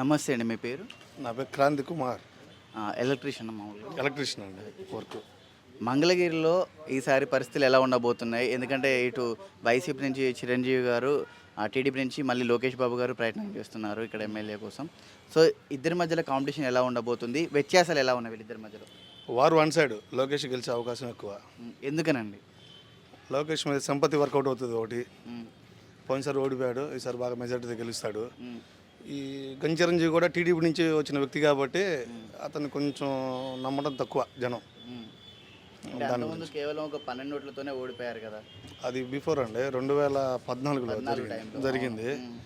నమస్తే అండి మీ పేరు? నా పేరు క్రాంతి కుమార్. ఎలక్ట్రీషియన్ మామూలుగా ఎలక్ట్రీషియన్ అండి వర్క్. మంగళగిరిలో ఈసారి పరిస్థితులు ఎలా ఉండబోతున్నాయి? ఎందుకంటే ఇటు వైసీపీ నుంచి చిరంజీవి గారు టీడీపీ నుంచి మళ్ళీ లోకేష్ బాబు గారు ప్రయత్నం చేస్తున్నారు ఇక్కడ ఎమ్మెల్యే కోసం. సో ఇద్దరి మధ్యలో కాంపిటీషన్ ఎలా ఉండబోతుంది? వ్యత్యాసాలు ఎలా ఉన్నాయి వీళ్ళిద్దరి మధ్యలో? వారు వన్ సైడ్ లోకేష్ గెలిచే అవకాశం ఎక్కువ. ఎందుకనండి? లోకేష్ మీద సంపత్తి వర్కౌట్ అవుతుంది ఒకటి. పోయినసారి ఓడిపోయాడు ఈసారి బాగా మెజార్టీతో గెలుస్తాడు. ఈ గంజి చిరంజీవి కూడా టీడీపీ నుంచి వచ్చిన వ్యక్తి కాబట్టి అతన్ని కొంచెం నమ్మడం తక్కువ జనం. ఉమ్. అంటే అంతకుముందు కేవలం ఒక పన్నెండు ఓట్లతోనే ఓడిపోయారు కదా? అది బిఫోర్ అండి. రెండు వేల పద్నాలుగులో పద్నాలుగు జరిగింది. టైంలో. జరిగింది. ఉమ్,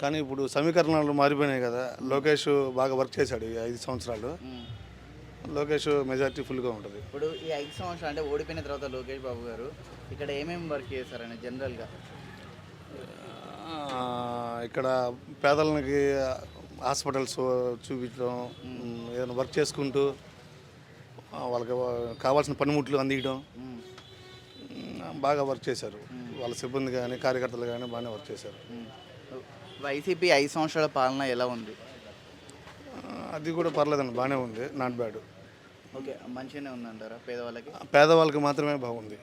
కానీ ఇప్పుడు సమీకరణాలు మారిపోయినాయి కదా. లోకేష్ బాగా వర్క్ చేశాడు ఈ ఐదు సంవత్సరాలు. ఉమ్. లోకేష్ మెజార్టీ ఫుల్గా ఉంటుంది. ఇప్పుడు ఈ ఐదు సంవత్సరాలు అంటే ఓడిపోయిన తర్వాత లోకేష్ బాబు గారు ఇక్కడ ఏమేమి వర్క్ చేశారని జనరల్గా ఆ, ఇక్కడ పేదలకి హాస్పిటల్స్ చూపించడం ఏదైనా వర్క్ చేసుకుంటూ వాళ్ళకి కావాల్సిన పనిముట్లు అందించడం బాగా వర్క్ చేశారు. వాళ్ళ సిబ్బంది కానీ కార్యకర్తలు కానీ బాగానే వర్క్ చేశారు. వైసీపీ ఐదు సంవత్సరాల పాలన ఎలా ఉంది? అది కూడా పర్లేదండి బాగానే ఉంది నాట్ బ్యాడ్. ఓకే మంచిగానే ఉందంటారా? పేదవాళ్ళకి? పేదవాళ్ళకి మాత్రమే బాగుంది.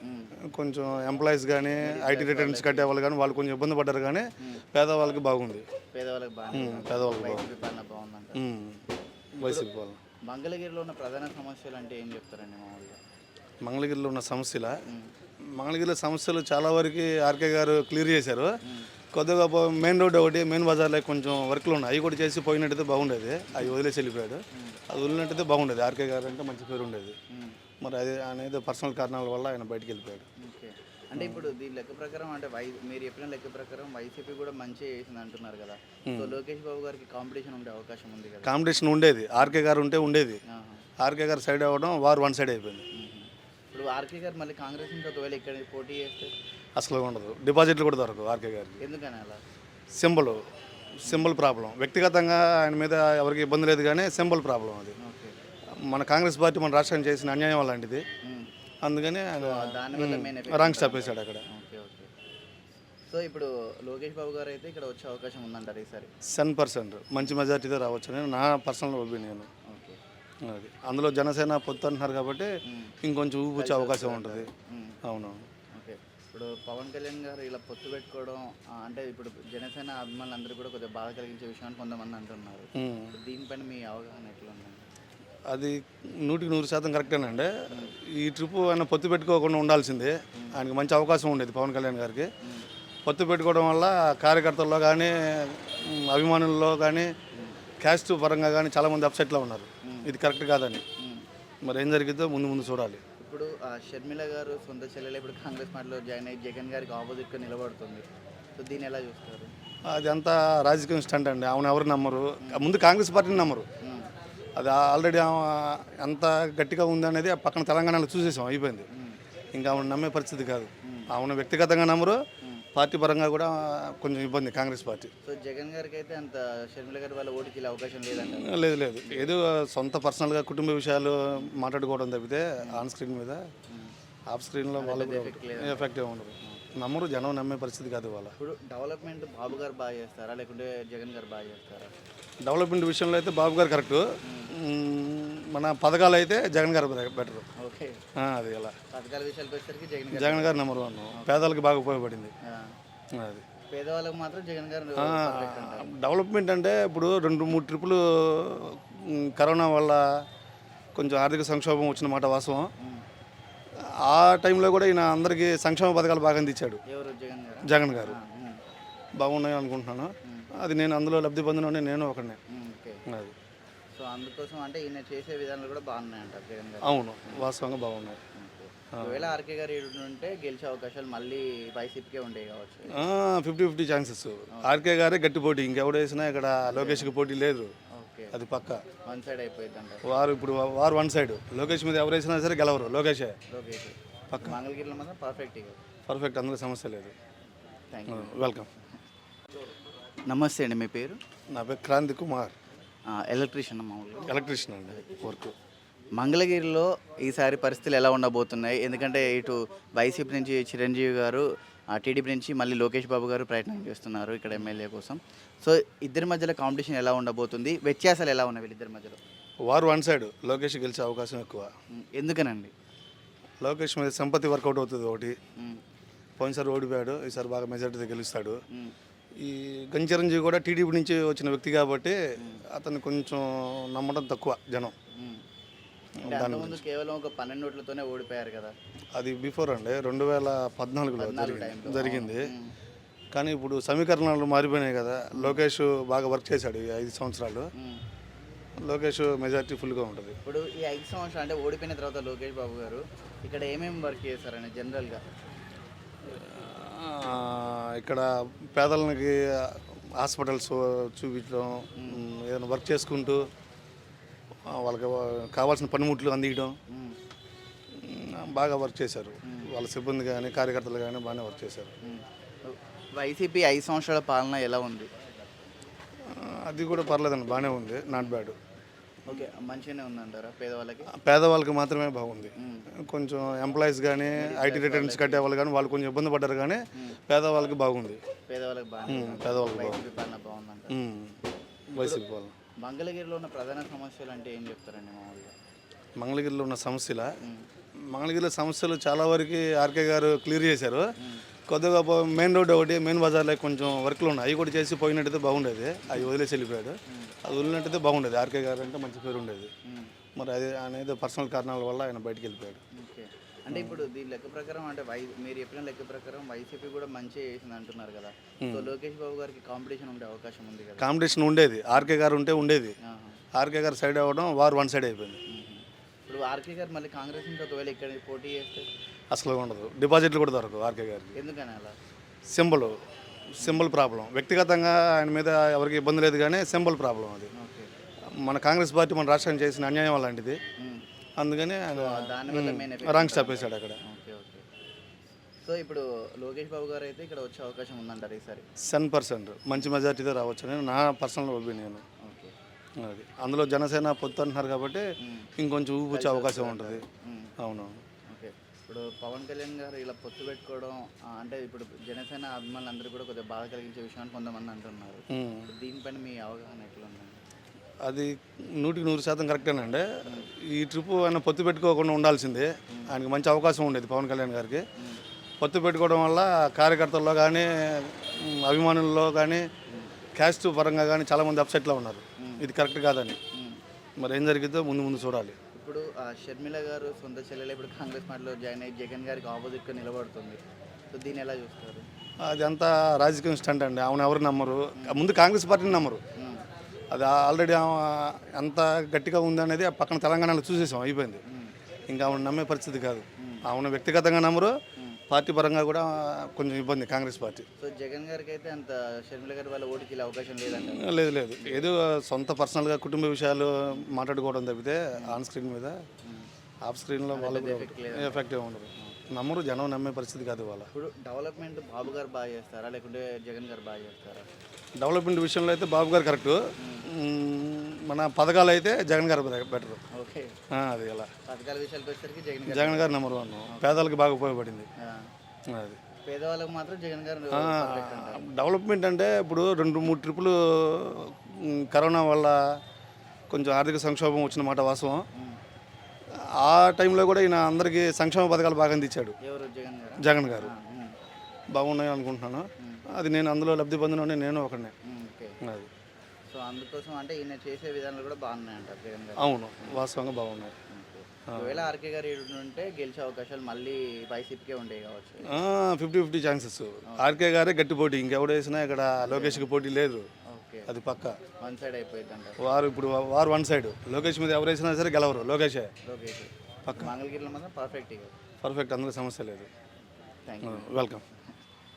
కొంచెం ఎంప్లాయీస్ కానీ ఐటీ రిటర్న్స్ కట్టే వాళ్ళు కానీ వాళ్ళు కొంచెం ఇబ్బంది పడ్డారు కానీ పేదవాళ్ళకి బాగుంది. పేదవాళ్ళకి పేదవాళ్ళకి బాగుంది. వైసీపీ వాళ్ళు మంగళగిరిలో ఉన్న ప్రధాన సమస్యలు అంటే ఏం చెప్తారండి మామూలుగా? మంగళగిరిలో ఉన్న సమస్యల? మంగళగిరిలో సమస్యలు చాలా వరకు ఆర్కే గారు క్లియర్ చేశారు. కొద్దిగా మెయిన్ రోడ్ ఒకటి మెయిన్ బజార్లో కొంచెం వర్క్లు ఉన్నాయి. అవి కూడా చేసి పోయినట్టయితే బాగుండేది. అవి వదిలేసి వెళ్ళిపోయాడు అది వదిలినట్టయితే బాగుండేది. ఆర్కే గారు అంటే మంచి పేరు ఉండేది. మరి అది అనేది పర్సనల్ కారణాల వల్ల ఆయన బయటికి వెళ్ళిపోయాడు అంటే ఇప్పుడు దీని లెక్క ప్రకారం అంటే వై మీరు చెప్పిన లెక్క ప్రకారం వైసీపీ కూడా మంచి చేసింది అంటున్నారు కదా. సో లోకేష్ బాబు గారికి కాంపిటీషన్ ఉండే అవకాశం ఉంది కదా. కాంపిటీషన్ ఉండేది. ఆర్కే గారు ఉంటే ఉండేది. ఆర్కే గారు సైడ్ అవ్వడం వారు వన్ సైడ్ అయిపోయింది. ఇప్పుడు ఆర్కే గారు మళ్ళీ కాంగ్రెస్ నుంచి ఒకవేళ ఇక్కడ పోటీ చేస్తే? అసలు ఉండదు. డిపాజిట్లు కూడా దొరకదు ఆర్కే గారికి. ఎందుకని అలా? Symbol symbol problem. వ్యక్తిగతంగా ఆయన మీద ఎవరికి ఇబ్బంది లేదు కానీ సింబల్ ప్రాబ్లం అది. మన కాంగ్రెస్ పార్టీ మన రాష్ట్రానికి చేసిన అన్యాయం అలాంటిది. అందుకని రాంగ్ స్టాప్ వేశాడు అక్కడ. Okay okay. సో ఇప్పుడు లోకేష్ బాబు గారు అయితే ఇక్కడ వచ్చే అవకాశం ఉందంటారు ఈసారి? Seven percent. మంచి మెజార్టీతో రావచ్చు అని నా పర్సనల్ ఒపీనియన్. అది. అందులో జనసేన పొత్తు అంటున్నారు కాబట్టి ఇంకొంచెం ఊపొచ్చే అవకాశం ఉంటుంది. ఉమ్. ఇప్పుడు పవన్ కళ్యాణ్ గారు ఇలా పొత్తు పెట్టుకోవడం అంటే ఇప్పుడు జనసేన అభిమానులు అందరూ కూడా కొద్దిగా బాధ కలిగించే విషయం అని కొంతమంది అంటున్నారు. దీనిపైన మీ అవగాహన ఎట్లా ఉందండి అది నూటికి నూరు శాతం కరెక్టేనండి. ఈ ట్రిప్ ఆయన పొత్తు పెట్టుకోకుండా ఉండాల్సిందే. ఆయనకి మంచి అవకాశం ఉండేది పవన్ కళ్యాణ్ గారికి. పొత్తు పెట్టుకోవడం వల్ల కార్యకర్తల్లో కానీ అభిమానుల్లో కానీ క్యాస్ట్ పరంగా కానీ చాలామంది అప్సెట్లో ఉన్నారు. ఇది కరెక్ట్ కాదని. మరి ఏం జరిగిద్దో ముందు ముందు చూడాలి. షర్మిల గారు సొంత చెల్లెలు ఇప్పుడు కాంగ్రెస్ పార్టీలో జాయిన్ అయ్యి జగన్ గారికి ఆపోజిట్గా నిలబడుతుంది. సో దీన్ని ఎలా చూస్తారు? అది అంతా రాజకీయం స్టంట్ అండి. ఆమెను ఎవరు నమ్మరు. ముందు కాంగ్రెస్ పార్టీని నమ్మరు. అది ఆల్రెడీ ఆమె ఎంత గట్టిగా ఉందనేది ఆ పక్కన తెలంగాణలో చూసేసాం అయిపోయింది. ఇంకా ఆమెను నమ్మే పరిస్థితి కాదు. ఆమెను వ్యక్తిగతంగా నమ్మరు పార్టీ పరంగా కూడా కొంచెం ఇబ్బంది కాంగ్రెస్ పార్టీ. సో జగన్ గారికి అయితే అంత షర్మిల గారి వల్ల ఓటుకి వెళ్ళే అవకాశం లేదంట లేదు లేదు. ఏదో సొంత పర్సనల్గా కుటుంబ విషయాలు మాట్లాడుకోవడం తప్పితే ఆన్ స్క్రీన్ మీద ఆఫ్ స్క్రీన్లో వాళ్ళు ఎఫెక్ట్ ఉండదు నమ్మరు జనం నమ్మే పరిస్థితి కాదు వాళ్ళ ఇప్పుడు డెవలప్మెంట్ బాబు గారు బాగా చేస్తారా? లేకుంటే జగన్ గారు బాగా చేస్తారా? డెవలప్మెంట్ విషయంలో అయితే బాబు గారు కరెక్ట్. మన పథకాలు అయితే జగన్ గారు బెటర్ అది వచ్చేసరికి జగన్ గారు నెంబర్ వన్ పేదలకు బాగా ఉపయోగపడింది. అది. పేదవాళ్ళకి మాత్రం జగన్ గారు ఆ, డెవలప్మెంట్ అంటే ఇప్పుడు రెండు మూడు ట్రిప్పులు ఉమ్, కరోనా వల్ల కొంచెం ఆర్థిక సంక్షోభం వచ్చిన మాట వాస్తవం. ఆ టైంలో కూడా ఈయన అందరికీ సంక్షేమ పథకాలు బాగా అందించాడు. జగన్ గారు. బాగున్నాయి అనుకుంటున్నాను. అది నేను అందులో లబ్ధి పొందిన నేను ఒకనే అది. సో అందుకోసం అంటే ఈయన చేసే విధానాలు కూడా బాగున్నాయంట జగన్ గారు. అవును వాస్తవంగా బాగున్నాయి. ఒకవేళ ఆర్కే గారు ఉంటే గెలిచే అవకాశాలు మళ్ళీ వైసీపీకే ఉండేవి కావచ్చు. ఫిఫ్టీ ఫిఫ్టీ ఛాన్సెస్ ఆర్కే గారే గట్టి పోటీ ఇంకెవడు వేసినా ఇక్కడ లోకేష్కి పోటీ లేదు. ఓకే. అది పక్క. వన్ సైడ్ అయిపోయింది వారు ఇప్పుడు వారు వన్ సైడ్. లోకేష్ మీద ఎవరు వేసినా సరే గెలవరు లోకేషే. లోకేష్. మంగళగిరిలో మాత్రం పర్ఫెక్ట్ పర్ఫెక్ట్ అందులో సమస్య లేదు. వెల్కమ్. నమస్తే అండి మీ పేరు? నా పేరు క్రాంతి కుమార్. ఎలక్ట్రీషియన్ మామూలుగా ఎలక్ట్రీషియన్ అండి వర్క్. మంగళగిరిలో ఈసారి పరిస్థితులు ఎలా ఉండబోతున్నాయి? ఎందుకంటే ఇటు వైసీపీ నుంచి చిరంజీవి గారు టీడీపీ నుంచి మళ్ళీ లోకేష్ బాబు గారు ప్రయత్నం చేస్తున్నారు ఇక్కడ ఎమ్మెల్యే కోసం. సో ఇద్దరి మధ్యలో కాంపిటీషన్ ఎలా ఉండబోతుంది? వ్యత్యాసాలు ఎలా ఉన్నాయి వీళ్ళిద్దరి మధ్యలో? వారు వన్ సైడ్ లోకేష్ గెలిచే అవకాశం ఎక్కువ. ఎందుకనండి? లోకేష్ మీద సంపత్తి వర్కౌట్ అవుతుంది ఒకటి. పోయినసారి ఓడిపోయాడు ఈసారి బాగా మెజార్టీతో గెలుస్తాడు. ఈ గంచిరంజీవి కూడా టీడీపీ నుంచి వచ్చిన వ్యక్తి కాబట్టి అతన్ని కొంచెం నమ్మడం తక్కువ జనం. ఉమ్. అంటే అంతకుముందు కేవలం ఒక పన్నెండు ఓట్లతోనే ఓడిపోయారు కదా? అది బిఫోర్ అండి. రెండు వేల పద్నాలుగులో జరిగింది. జరిగింది. కానీ ఇప్పుడు సమీకరణాలు మారిపోయినాయి కదా. లోకేష్ బాగా వర్క్ చేశాడు ఈ ఐదు సంవత్సరాలు. లోకేష్ మెజార్టీ ఫుల్గా ఉంటుంది. ఇప్పుడు ఈ ఐదు సంవత్సరాలు అంటే ఓడిపోయిన తర్వాత లోకేష్ బాబు గారు ఇక్కడ ఏమేమి వర్క్ చేశారని జనరల్గా ఇక్కడ పేదలకి హాస్పిటల్స్ చూపించడం ఏదైనా వర్క్ చేసుకుంటూ వాళ్ళకి కావాల్సిన పనిముట్లు అందించడం బాగా వర్క్ చేశారు. వాళ్ళ సిబ్బంది కానీ కార్యకర్తలు కానీ బాగానే వర్క్ చేశారు. వైసీపీ ఐదు సంవత్సరాల పాలన ఎలా ఉంది? అది కూడా పర్లేదండి బాగానే ఉంది నాట్ బ్యాడ్. ఓకే మంచిగానే ఉందంటారా? పేదవాళ్ళకి? పేదవాళ్ళకి మాత్రమే బాగుంది. కొంచెం ఎంప్లాయీస్ కానీ ఐటీ రిటర్న్స్ కట్టే వాళ్ళు కానీ వాళ్ళు కొంచెం ఇబ్బంది పడ్డారు కానీ పేదవాళ్ళకి బాగుంది. పేదవాళ్ళకి బాగుంది. వైసీపీ వాళ్ళు. మంగళగిరిలో ఉన్న ప్రధాన సమస్యలు అంటే ఏం చెప్తారండి మామూలుగా? మంగళగిరిలో ఉన్న సమస్యల? మంగళగిరిలో సమస్యలు చాలా వరకు ఆర్కే గారు క్లియర్ చేశారు. కొద్దిగా మెయిన్ రోడ్ ఒకటి మెయిన్ బజార్లో కొంచెం వర్క్లు ఉన్నాయి. అవి కూడా చేసి పోయినట్టయితే బాగుండేది. అవి వదిలేసి వెళ్ళిపోయాడు. అది వదిలినట్టయితే బాగుండేది. ఆర్కే గారు అంటే మంచి పేరు ఉండేది. మరి అది అనేది పర్సనల్ కారణాల వల్ల ఆయన బయటికి వెళ్ళిపోయాడు. అంటే ఇప్పుడు దీని లెక్క ప్రకారం అంటే వై మీరు చెప్పిన లెక్క ప్రకారం వైసీపీ కూడా మంచిగా చేసింది అంటున్నారు కదా. సో లోకేష్ బాబు గారికి కాంపిటీషన్ ఉండే అవకాశం ఉంది కదా. కాంపిటీషన్ ఉండేది. ఆర్కే గారు ఉంటే ఉండేది. ఆర్కే గారు సైడ్ అవ్వడం వారు వన్ సైడ్ అయిపోయింది. ఇప్పుడు ఆర్కే గారు మళ్ళీ కాంగ్రెస్ నుంచి ఒకవేళ ఇక్కడ పోటీ చేస్తే అసలు ఉండదు. డిపాజిట్లు కూడా దొరకవు ఆర్కే గారికి. ఎందుకని అలా? Symbol symbol problem. వ్యక్తిగతంగా ఆయన మీద ఎవరికి ఇబ్బంది లేదు కానీ సింబల్ ప్రాబ్లం అది. మన కాంగ్రెస్ పార్టీ మన రాష్ట్రానికి చేసిన అన్యాయం అలాంటిది. అందుకని రాంగ్ స్టాప్ వేశాడు అక్కడ. Okay okay. సో ఇప్పుడు లోకేష్ బాబు గారు అయితే ఇక్కడ వచ్చే అవకాశం ఉందంటారు ఈసారి? Seven percent. మంచి మెజార్టీతో రావచ్చు అని నా పర్సనల్ ఒపీనియన్. ఓకే. అది. అందులో జనసేన పొత్తు అంటున్నారు కాబట్టి ఇంకొంచెం ఊపొచ్చే అవకాశం ఉంటుంది. అవును ఇప్పుడు పవన్ కళ్యాణ్ గారు ఇలా పొత్తు పెట్టుకోవడం అంటే ఇప్పుడు జనసేన అభిమానులు అందరూ కూడా కొద్దిగా బాధ కలిగించే విషయం అని కొంతమంది అంటున్నారు. దీనిపైన మీ అవగాహన ఎట్లా ఉందండి అది నూటికి నూరు శాతం కరెక్టేనండి. ఈ ట్రిప్ ఆయన పొత్తు పెట్టుకోకుండా ఉండాల్సిందే. ఆయనకి మంచి అవకాశం ఉండేది పవన్ కళ్యాణ్ గారికి. పొత్తు పెట్టుకోవడం వల్ల కార్యకర్తల్లో కానీ అభిమానుల్లో కానీ క్యాస్ట్ పరంగా కానీ చాలామంది అప్సెట్లో ఉన్నారు. ఇది కరెక్ట్ కాదని. మరి ఏం జరిగిద్దో ముందు ముందు చూడాలి. ఇప్పుడు షర్మిల గారు సొంత చెల్లెలు ఇప్పుడు కాంగ్రెస్ పార్టీలో జాయిన్ అయ్యి జగన్ గారికి ఆపోజిట్గా నిలబడుతుంది. సో దీన్ని ఎలా చూస్తారు? అది అంతా రాజకీయం స్టంట్ అండి. ఆమెను ఎవరు నమ్మరు. ముందు కాంగ్రెస్ పార్టీని నమ్మరు. మ్మ్. అది ఆల్రెడీ ఎంత గట్టిగా ఉంది అనేది ఆ పక్కన తెలంగాణలో చూసేసాం అయిపోయింది. ఇంకా ఆమెను నమ్మే పరిస్థితి కాదు. ఆమెను వ్యక్తిగతంగా నమ్మరు. పార్టీ పరంగా కూడా కొంచెం ఇబ్బంది కాంగ్రెస్ పార్టీ. సో జగన్ గారికి అయితే అంత షర్మిల గారి వాళ్ళ ఓటుకి అవకాశం లేదంట లేదు లేదు. ఏదో సొంత పర్సనల్గా కుటుంబ విషయాలు మాట్లాడుకోవడం తప్పితే ఆన్ స్క్రీన్ మీద ఆఫ్ స్క్రీన్లో వాళ్ళు కూడా ఎఫెక్ట్ ఉండదు నమ్మరు జనం నమ్మే పరిస్థితి కాదు వాళ్ళ ఇప్పుడు డెవలప్మెంట్ బాబు గారు బాగా చేస్తారా? లేకుంటే జగన్ గారు బాగా చేస్తారా? డెవలప్మెంట్ విషయంలో అయితే బాబు గారు కరెక్ట్. మన పథకాలు అయితే జగన్ గారు బెటర్. అది ఎలా. పథకాల విషయాలకు వచ్చేసరికి జగన్ గారు జగన్ గారు నెంబర్ వన్. పేదలకు బాగా ఉపయోగపడింది. అది. పేదవాళ్ళకి మాత్రం జగన్ గారు ఆ, perfect అంటారు. డెవలప్మెంట్ అంటే ఇప్పుడు రెండు మూడు ట్రిప్పులు కరోనా వల్ల కొంచెం ఆర్థిక సంక్షోభం వచ్చిన మాట వాస్తవం. ఆ టైంలో కూడా ఈయన అందరికీ సంక్షేమ పథకాలు బాగా అందించాడు. జగన్ గారు. బాగున్నాయి అనుకుంటున్నాను. అది నేను అందులో లబ్ధి పొందిన నేను ఒకనే అది. సో అందుకోసం అంటే ఈయన చేసే విధానాలు కూడా జగన్ గారు. అవును వాస్తవంగా బాగున్నాయి. ఒకవేళ ఆర్కే గారు ఉంటే గెలిచే అవకాశాలు మళ్ళీ వైసీపీకే ఉండేవి కావచ్చు. Fifty fifty chances. ఆర్కే గారే గట్టి పోటీ ఇంకెవడు వేసినా ఇక్కడ లోకేష్కి పోటీ లేదు. ఓకే. అది పక్క. వన్ సైడ్ అయిపోయింది వారు ఇప్పుడు వారు వన్ సైడ్. లోకేష్ మీద ఎవరు వేసినా సరే గెలవరు లోకేషే. లోకేష్. మంగళగిరిలో మాత్రం పర్ఫెక్ట్ పర్ఫెక్ట్ అందులో సమస్య లేదు. వెల్కమ్